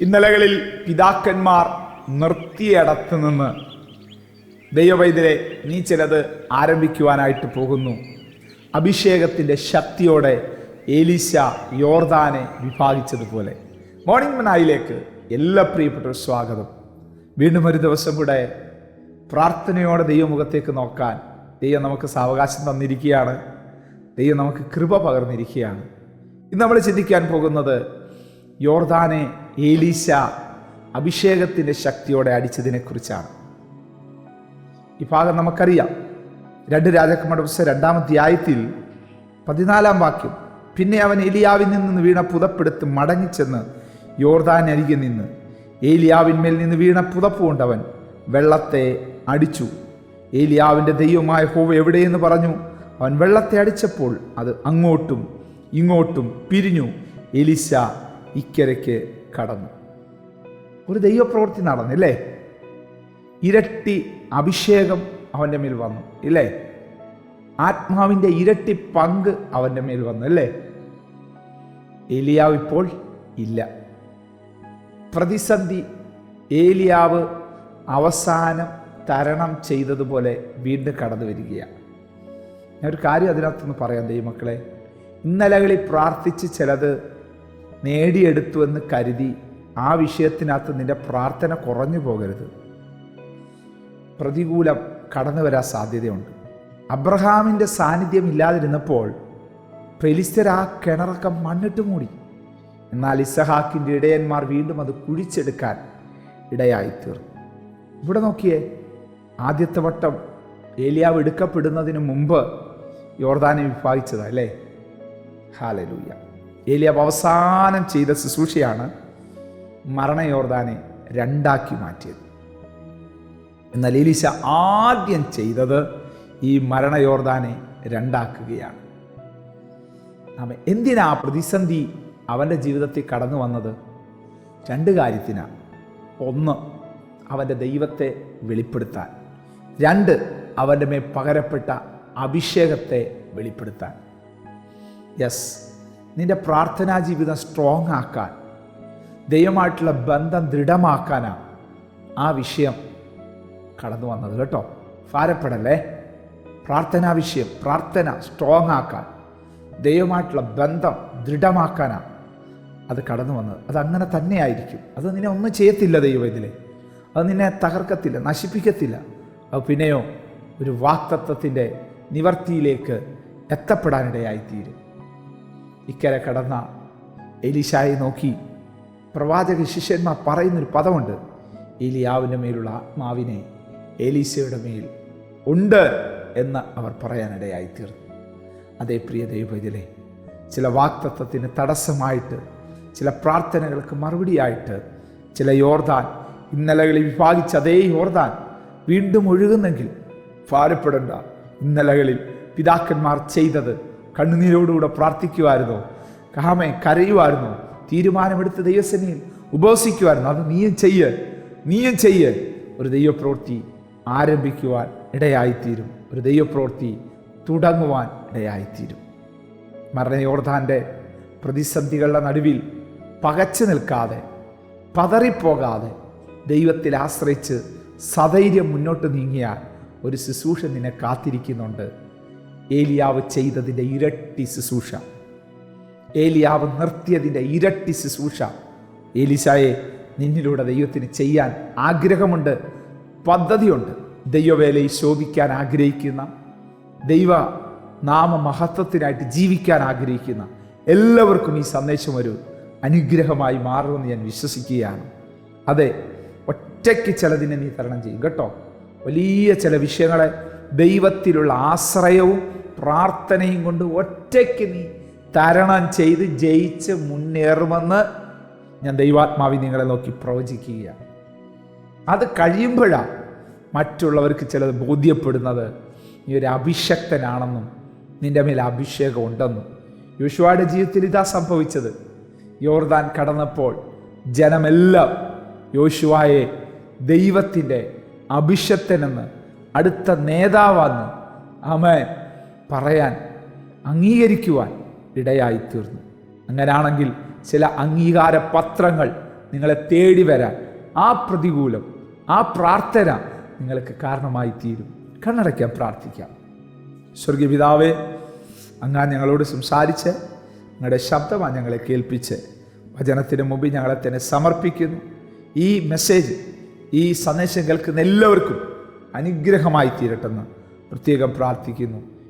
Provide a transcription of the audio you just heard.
ഇന്നലകളിൽ പിതാക്കന്മാർ നിർത്തിയിടത്ത് നിന്ന് ദൈവവൈദ്യരെ നീ ചിലത് ആരംഭിക്കുവാനായിട്ട് പോകുന്നു. അഭിഷേകത്തിന്റെ ശക്തിയോടെ ഏലീശ യോർദാനെ വിഭാഗിച്ചതുപോലെ. മോർണിംഗ് മനായിലേക്ക് എല്ലാ പ്രിയപ്പെട്ടവരും സ്വാഗതം. വീണ്ടും ഒരു ദിവസം കൂടെ പ്രാർത്ഥനയോടെ ദൈവമുഖത്തേക്ക് നോക്കാൻ ദൈവം നമുക്ക് സാവകാശം തന്നിരിക്കുകയാണ്. ദൈവം നമുക്ക് കൃപ പകർന്നിരിക്കുകയാണ്. ഇന്ന് നമ്മൾ ചിന്തിക്കാൻ പോകുന്നത് യോർദാനെ ഏലീശ അഭിഷേകത്തിന്റെ ശക്തിയോടെ അടിച്ചതിനെക്കുറിച്ചാണ്. ഈ ഭാഗം നമുക്കറിയാം. രണ്ട് രാജാക്കന്മാരുടെ പുസ്തകം രണ്ടാമത്തെ അധ്യായത്തിൽ പതിനാലാം വാക്യം പിന്നെ അവൻ ഏലിയാവിൽ നിന്ന് വീണ പുതപ്പെടുത്ത് മടങ്ങിച്ചെന്ന് യോർദാൻ അരികെ നിന്ന്. ഏലിയാവിന്മേൽ നിന്ന് വീണ പുതപ്പ് കൊണ്ടവൻ വെള്ളത്തെ അടിച്ചു. ഏലിയാവിന്റെ ദൈവമായ ഹോവ് എവിടെയെന്ന് പറഞ്ഞു? അവൻ വെള്ളത്തെ അടിച്ചപ്പോൾ അത് അങ്ങോട്ടും ഇങ്ങോട്ടും പിരിഞ്ഞു. എലിശ ഇക്കരയ്ക്ക് കടന്നു. ഒരു ദൈവപ്രവൃത്തി നടന്നില്ലേ ഇരട്ടി അഭിഷേകം അവന്റെ മേൽ വന്നു ഇല്ലേ? ആത്മാവിന്റെ ഇരട്ടി പങ്ക് അവന്റെ മേൽ വന്നു അല്ലേ ഏലിയാവ് ഇപ്പോൾ ഇല്ല. പ്രതിസന്ധി ഏലിയാവ് അവസാനം തരണം ചെയ്തതുപോലെ വീണ്ടും കടന്നു വരികയാണ്. ഞാൻ ഒരു കാര്യം അതിനകത്തുനിന്ന് പറയാം ദൈവമക്കളെ. ഇന്നലകളിൽ പ്രാർത്ഥിച്ച് ചിലത് നേടിയെടുത്തു എന്ന് കരുതി ആ വിഷയത്തിനകത്ത് നിന്റെ പ്രാർത്ഥന കുറഞ്ഞു പോകരുത്. പ്രതികൂലം കടന്നു വരാൻ സാധ്യതയുണ്ട്. അബ്രഹാമിന്റെ സാന്നിധ്യം ഇല്ലാതിരുന്നപ്പോൾ ഫെലിസ്തർ ആ കിണറൊക്കെ മണ്ണിട്ട് മൂടി. എന്നാൽ ഇസഹാക്കിന്റെ ഇടയന്മാർ വീണ്ടും അത് കുഴിച്ചെടുക്കാൻ ഇടയായി തീർന്നു ഇവിടെ നോക്കിയേ ആദ്യത്തെ വട്ടം ഏലിയാവ് എടുക്കപ്പെടുന്നതിന് മുമ്പ് യോർദാനെ വിഭാഗിച്ചതാ അല്ലേ? ഏലിയാവ് അവസാനം ചെയ്ത ശുശ്രൂഷയാണ് മരണയോർദാനെ രണ്ടാക്കി മാറ്റിയത്. എന്നാൽ എലീശ ആദ്യം ചെയ്തത് ഈ മരണയോർദാനെ രണ്ടാക്കുകയാണ്. നാം എന്തിനാ പ്രതിസന്ധി അവന്റെ ജീവിതത്തിൽ കടന്നു വന്നത്? രണ്ട് കാര്യത്തിനാണ് ഒന്ന് അവന്റെ ദൈവത്തെ വെളിപ്പെടുത്താൻ. രണ്ട് അവന്റെ മേൽ പകരപ്പെട്ട അഭിഷേകത്തെ വെളിപ്പെടുത്താൻ. യെസ് നിന്റെ പ്രാർത്ഥനാ ജീവിതം സ്ട്രോങ് ആക്കാൻ ദൈവമായിട്ടുള്ള ബന്ധം ദൃഢമാക്കാനാണ് ആ വിഷയം കടന്നു വന്നത് കേട്ടോ. ഭാരപ്പെടല്ലേ? പ്രാർത്ഥനാ വിഷയം പ്രാർത്ഥന സ്ട്രോങ് ആക്കാൻ ദൈവമായിട്ടുള്ള ബന്ധം ദൃഢമാക്കാനാണ് അത് കടന്നു വന്നത്. അത് അങ്ങനെ തന്നെ ആയിരിക്കും അത് നിന്നെ ഒന്നും ചെയ്യത്തില്ല ദൈവം ഇതിലെ. അത് നിന്നെ തകർക്കത്തില്ല നശിപ്പിക്കത്തില്ല. അത് പിന്നെയോ ഒരു വാക്തത്വത്തിന്റെ നിവർത്തിയിലേക്ക് എത്തപ്പെടാനിടയായിത്തീരും. ഇക്കരെ കടന്ന എലിശായെ നോക്കി. പ്രവാചക ശിഷ്യന്മാർ പറയുന്നൊരു പദമുണ്ട്. ഏലിയാവിന്റെ മേലുള്ള ആത്മാവിനെ ഏലീശയുടെ മേൽ ഉണ്ട് എന്ന് അവർ പറയാനിടയായി തീർന്നു അതേ പ്രിയ ദൈവത്തിലെ ചില വാക്തത്വത്തിന് തടസ്സമായിട്ട് ചില പ്രാർത്ഥനകൾക്ക് മറുപടിയായിട്ട് ചില യോർദാൻ ഇന്നലകളിൽ വിഭാഗിച്ച അതേ യോർദാൻ വീണ്ടും ഒഴുകുന്നെങ്കിൽ ഭാരപ്പെടേണ്ട. ഇന്നലകളിൽ പിതാക്കന്മാർ ചെയ്തത് കണ്ണുനീരോടുകൂടെ പ്രാർത്ഥിക്കുമായിരുന്നോ കാമെ കരയുമായിരുന്നോ തീരുമാനമെടുത്ത് ദൈവസേനയിൽ ഉപവസിക്കുമായിരുന്നു അത് നീയും ചെയ്യ് നീയും ചെയ്യ്. ഒരു ദൈവപ്രവൃത്തി ആരംഭിക്കുവാൻ ഇടയായിത്തീരും. ഒരു ദൈവപ്രവൃത്തി തുടങ്ങുവാൻ ഇടയായിത്തീരും. മരണയോർദാന്റെ പ്രതിസന്ധികളുടെ നടുവിൽ പകച്ചു നിൽക്കാതെ പതറിപ്പോകാതെ ദൈവത്തിൽ ആശ്രയിച്ച് സധൈര്യം മുന്നോട്ട് നീങ്ങിയാൽ ഒരു ശുശ്രൂഷ നിന്നെ കാത്തിരിക്കുന്നുണ്ട്. ഏലിയാവ് ചെയ്തതിന്റെ ഇരട്ടി ശുശ്രൂഷ. ഏലിയാവ് നിർത്തിയതിന്റെ ഇരട്ടി ശുശ്രൂഷ. ഏലിശായെ നിന്നിലൂടെ ദൈവത്തിന് ചെയ്യാൻ ആഗ്രഹമുണ്ട് പദ്ധതിയുണ്ട്. ദൈവവേലയിൽ ശോഭിക്കാൻ ആഗ്രഹിക്കുന്ന ദൈവ നാമ മഹത്വത്തിനായിട്ട് ജീവിക്കാൻ ആഗ്രഹിക്കുന്ന എല്ലാവർക്കും ഈ സന്ദേശം ഒരു അനുഗ്രഹമായി മാറുമെന്ന് ഞാൻ വിശ്വസിക്കുകയാണ്. അതെ ഒറ്റയ്ക്ക് ചിലതിനെ നീ തരണം ചെയ്യും. കേട്ടോ? വലിയ ചില വിഷയങ്ങളെ ദൈവത്തിലുള്ള ആശ്രയവും പ്രാർത്ഥനയും കൊണ്ട് ഒറ്റയ്ക്ക് നീ തരണം ചെയ്ത് ജയിച്ച് മുന്നേറുമെന്ന് ഞാൻ ദൈവാത്മാവി നിങ്ങളെ നോക്കി പ്രവചിക്കുകയാണ്. അത് കഴിയുമ്പോഴാണ് മറ്റുള്ളവർക്ക് ചിലത് ബോധ്യപ്പെടുന്നത്. നീ ഒരു അഭിഷക്തനാണെന്നും നിന്റെ മേൽ അഭിഷേകം ഉണ്ടെന്നും യോശുവയുടെ ജീവിതത്തിൽ ഇതാ സംഭവിച്ചത്. യോർദാൻ കടന്നപ്പോൾ ജനമെല്ലാം യോശുവായെ ദൈവത്തിന്റെ അഭിഷക്തനെന്ന് അടുത്ത നേതാവാന്ന്. അവൻ പറയാൻ അംഗീകരിക്കുവാൻ ഇടയായിത്തീർന്നു. അങ്ങനാണെങ്കിൽ ചില അംഗീകാര പത്രങ്ങൾ നിങ്ങളെ തേടി വരാൻ ആ പ്രതികൂലം ആ പ്രാർത്ഥന നിങ്ങൾക്ക് കാരണമായി തീരും കണ്ണടയ്ക്കാൻ പ്രാർത്ഥിക്കാം. സ്വർഗീയ പിതാവേ അങ്ങാ ഞങ്ങളോട് സംസാരിച്ച് നിങ്ങളുടെ ശബ്ദമാണ് ഞങ്ങളെ കേൾപ്പിച്ച് വചനത്തിന് മുമ്പിൽ ഞങ്ങളെ തന്നെ സമർപ്പിക്കുന്നു. ഈ മെസ്സേജ് ഈ സന്ദേശം കേൾക്കുന്ന എല്ലാവർക്കും അനുഗ്രഹമായി തീരട്ടെന്ന് പ്രത്യേകം പ്രാർത്ഥിക്കുന്നു.